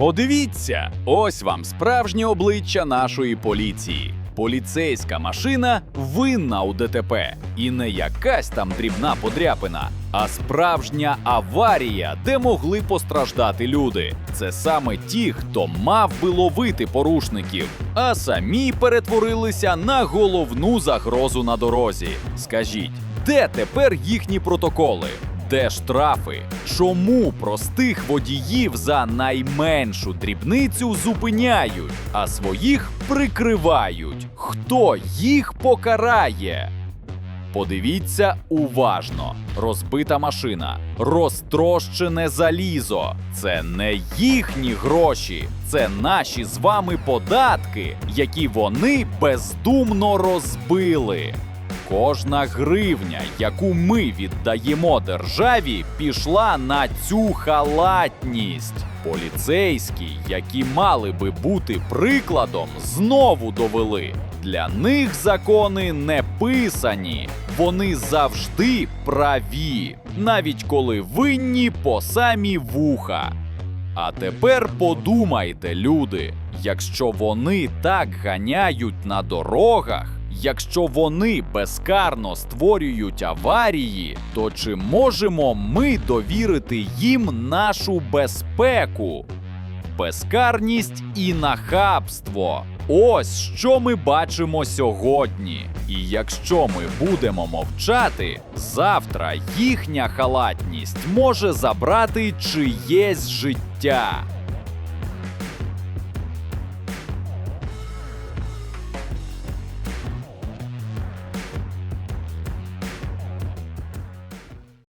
Подивіться, ось вам справжнє обличчя нашої поліції. Поліцейська машина винна у ДТП. І не якась там дрібна подряпина, а справжня аварія, де могли постраждати люди. Це саме ті, хто мав би ловити порушників, а самі перетворилися на головну загрозу на дорозі. Скажіть, де тепер їхні протоколи? Де штрафи? Чому простих водіїв за найменшу дрібницю зупиняють, а своїх прикривають? Хто їх покарає? Подивіться уважно: розбита машина, розтрощене залізо. Це не їхні гроші, це наші з вами податки, які вони бездумно розбили. Кожна гривня, яку ми віддаємо державі, пішла на цю халатність. Поліцейські, які мали би бути прикладом, знову довели. Для них закони не писані. Вони завжди праві, навіть коли винні по самі вуха. А тепер подумайте, люди, якщо вони так ганяють на дорогах, якщо вони безкарно створюють аварії, то чи можемо ми довірити їм нашу безпеку? Безкарність і нахабство. Ось що ми бачимо сьогодні. І якщо ми будемо мовчати, завтра їхня халатність може забрати чиєсь життя.